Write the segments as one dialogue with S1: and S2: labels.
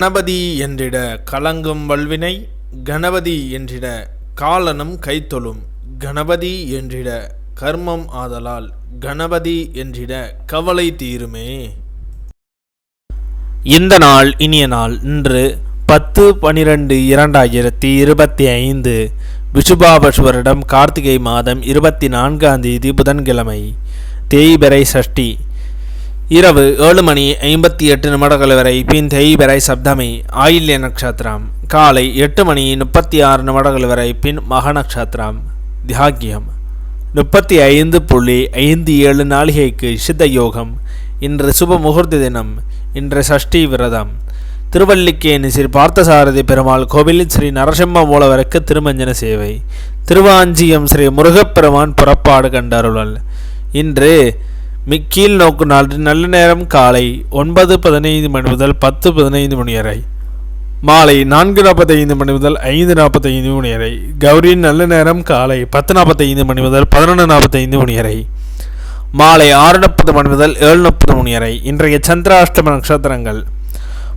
S1: கணபதி என்றிட கலங்கும் வல்வினை கணபதி என்றிட காலனும் கைத்தொழும் கணபதி என்றிட கர்மம் ஆதலால் கணபதி என்றிட கவலை தீருமே. இந்த நாள் இனிய நாள் இன்று பத்து பனிரெண்டு இரண்டாயிரத்தி இருபத்தி ஐந்து விஷுபாபஸ்வரிடம் கார்த்திகை மாதம் இருபத்தி நான்காம் தேதி புதன்கிழமை தேய்பிறை சஷ்டி இரவு ஏழு மணி ஐம்பத்தி எட்டு நிமிடங்கள் வரை பின் தெய்வரை சப்தமி ஆயில்ய நட்சத்திரம் காலை எட்டு மணி முப்பத்தி ஆறு நிமிடங்கள் வரை பின் மக நட்சத்திரம் தியாகியம். முப்பத்தி ஐந்து புள்ளி ஐந்து ஏழு நாளிகைக்கு சித்த யோகம். இன்று சுப முகூர்த்த தினம் இன்று சஷ்டி விரதம். திருவல்லிக்கேணி ஸ்ரீ பார்த்தசாரதி பெருமாள் கோவிலில் ஸ்ரீ நரசிம்ம மூலவருக்கு திருமஞ்சன சேவை. திருவாஞ்சியம் ஸ்ரீ முருகப்பெருமான் புறப்பாடு கண்டருளல். இன்று மிக்கீழ் நோக்கு நாள் நல்ல நேரம் காலை ஒன்பது பதினைந்து மணி முதல் பத்து பதினைந்து மணி வரை. மாலை நான்கு நாற்பத்தைந்து மணி முதல் ஐந்து நாற்பத்தைந்து மணி வரை. கௌரியின் நல்ல நேரம் காலை பத்து நாற்பத்தைந்து மணி முதல் பதினொன்று நாற்பத்தைந்து மணி வரை. மாலை ஆறு முப்பது மணி முதல் ஏழு முப்பது மணி வரை. இன்றைய சந்திராஷ்டம நட்சத்திரங்கள்.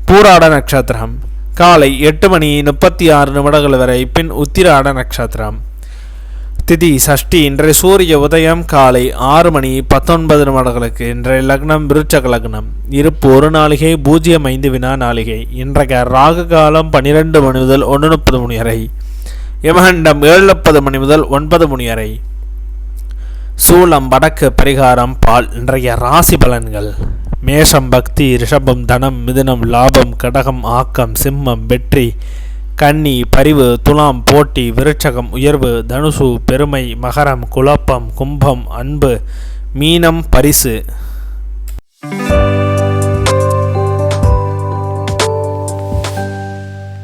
S1: பூராட நட்சத்திரம். காலை எட்டு மணி முப்பத்தி ஆறு நிமிடங்கள் வரை. பின் உத்திராட நட்சத்திரம். திதி சஷ்டி இன்றைய சூரிய உதயம் காலை ஆறு மணி பத்தொன்பது நிமிடங்களுக்கு இன்றைய லக்னம் விருச்சக லக்னம். இருப்பு ஒரு நாளிகை பூஜ்ஜியம் ஐந்து வினா நாளிகை. இன்றைய ராகு காலம் பன்னிரெண்டு மணி முதல் ஒன்று முப்பது மணி வரை. யமகண்டம் ஏழு முப்பது மணி முதல் ஒன்பது மணி வரை. சூளம் வடக்கு பரிகாரம் பால். இன்றைய ராசி பலன்கள். மேஷம் பக்தி ரிஷபம் தனம் மிதுனம் லாபம் கடகம் ஆக்கம் சிம்மம் வெற்றி. கன்னி பரிவு துலாம் போட்டி விருட்சகம் உயர்வு தனுசு பெருமை மகரம் குழப்பம் கும்பம் அன்பு மீனம் பரிசு.